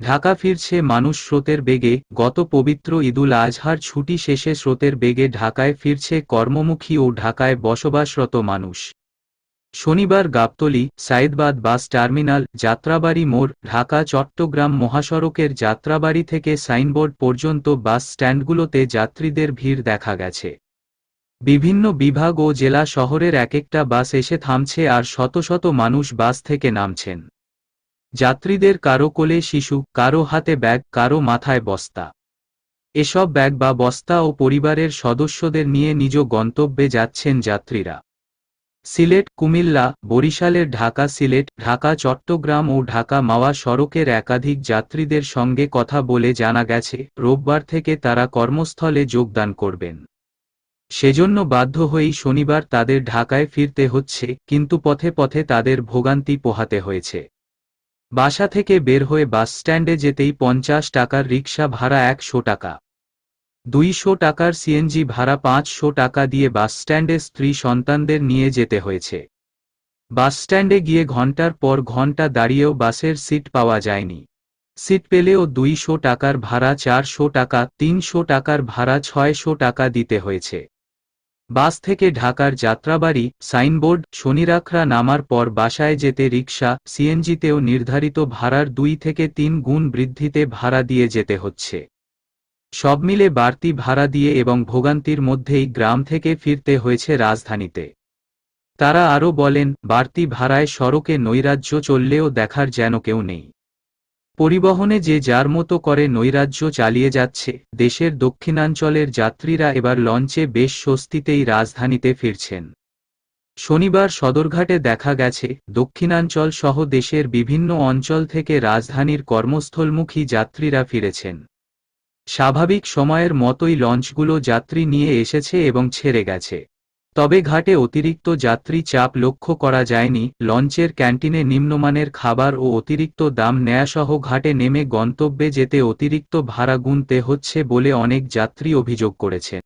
ঢাকা ফিরছে মানুষ স্রোতের বেগে, গত পবিত্র ঈদুল আজহার ছুটি শেষে স্রোতের বেগে ঢাকায় ফিরছে কর্মমুখী ও ঢাকায় বসবাসরত মানুষ। শনিবার গাবতলী, সাইদবাদ বাস টার্মিনাল, যাত্রাবাড়ি মোড়, ঢাকা চট্টগ্রাম মহাসড়কের যাত্রাবাড়ি থেকে সাইনবোর্ড পর্যন্ত বাস স্ট্যান্ডগুলোতে যাত্রীদের ভিড় দেখা গেছে। বিভিন্ন বিভাগ ও জেলা শহরের এক একটা বাস এসে থামছে আর শত শত মানুষ বাস থেকে নামছেন। যাত্রীদের কারও কোলে শিশু, কারও হাতে ব্যাগ, কারও মাথায় বস্তা। এসব ব্যাগ বা বস্তা ও পরিবারের সদস্যদের নিয়ে নিজ গন্তব্যে যাচ্ছেন যাত্রীরা। সিলেট, কুমিল্লা, বরিশালের ঢাকা সিলেট, ঢাকা চট্টগ্রাম ও ঢাকা মাওয়া সড়কের একাধিক যাত্রীদের সঙ্গে কথা বলে জানা গেছে, রোববার থেকে তারা কর্মস্থলে যোগদান করবেন। সেজন্য বাধ্য হয়েই শনিবার তাদের ঢাকায় ফিরতে হচ্ছে, কিন্তু পথে পথে তাদের ভোগান্তি পোহাতে হয়েছে। বাসা থেকে বের হয়ে বাসস্ট্যান্ডে যেতেই পঞ্চাশ টাকার রিক্সা ভাড়া একশো টাকা। দুইশো টাকার সিএনজি ভাড়া পাঁচশো টাকা দিয়ে বাসস্ট্যান্ডে স্ত্রী সন্তানদের নিয়ে যেতে হয়েছে। বাসস্ট্যান্ডে গিয়ে ঘণ্টার পর ঘণ্টা দাঁড়িয়েও বাসের সিট পাওয়া যায়নি। সিট পেলেও দুইশো টাকার ভাড়া চারশো টাকা, তিনশো টাকার ভাড়া ছয়শো টাকা দিতে হয়েছে। বাস থেকে ঢাকার যাত্রাবাড়ি, সাইনবোর্ড শনিরাখরা নামার পর বাসায় যেতে রিকশা, সিএনজিতেও নির্ধারিত ভাড়ার দুই থেকে তিন গুণ বৃদ্ধিতে ভাড়া দিয়ে যেতে হচ্ছে। সব মিলে বাড়তি ভাড়া দিয়ে এবং ভোগান্তির মধ্যেই গ্রাম থেকে ফিরতে হয়েছে রাজধানীতে। তারা আরও বলেন, বাড়তি ভাড়ায় সড়কে নৈরাজ্য চললেও দেখার যেন কেউ নেই। পরিবহনে যে যার মতো করে নৈরাজ্য চালিয়ে যাচ্ছে, দেশের দক্ষিণাঞ্চলের যাত্রীরা এবার লঞ্চে বেশ স্বস্তিতেই রাজধানীতে ফিরছেন। শনিবার সদরঘাটে দেখা গেছে, দক্ষিণাঞ্চল সহ দেশের বিভিন্ন অঞ্চল থেকে রাজধানীর কর্মস্থলমুখী যাত্রীরা ফিরেছেন। স্বাভাবিক সময়ের মতোই লঞ্চগুলো যাত্রী নিয়ে এসেছে এবং ছেড়ে গেছে। তবে ঘাটে অতিরিক্ত যাত্রী চাপ লক্ষ্য করা যায়নি। লঞ্চের ক্যান্টিনে নিম্নমানের খাবার ও অতিরিক্ত দাম নেয়াসহ ঘাটে নেমে গন্তব্যে যেতে অতিরিক্ত ভাড়া গুনতে হচ্ছে বলে অনেক যাত্রী অভিযোগ করেছেন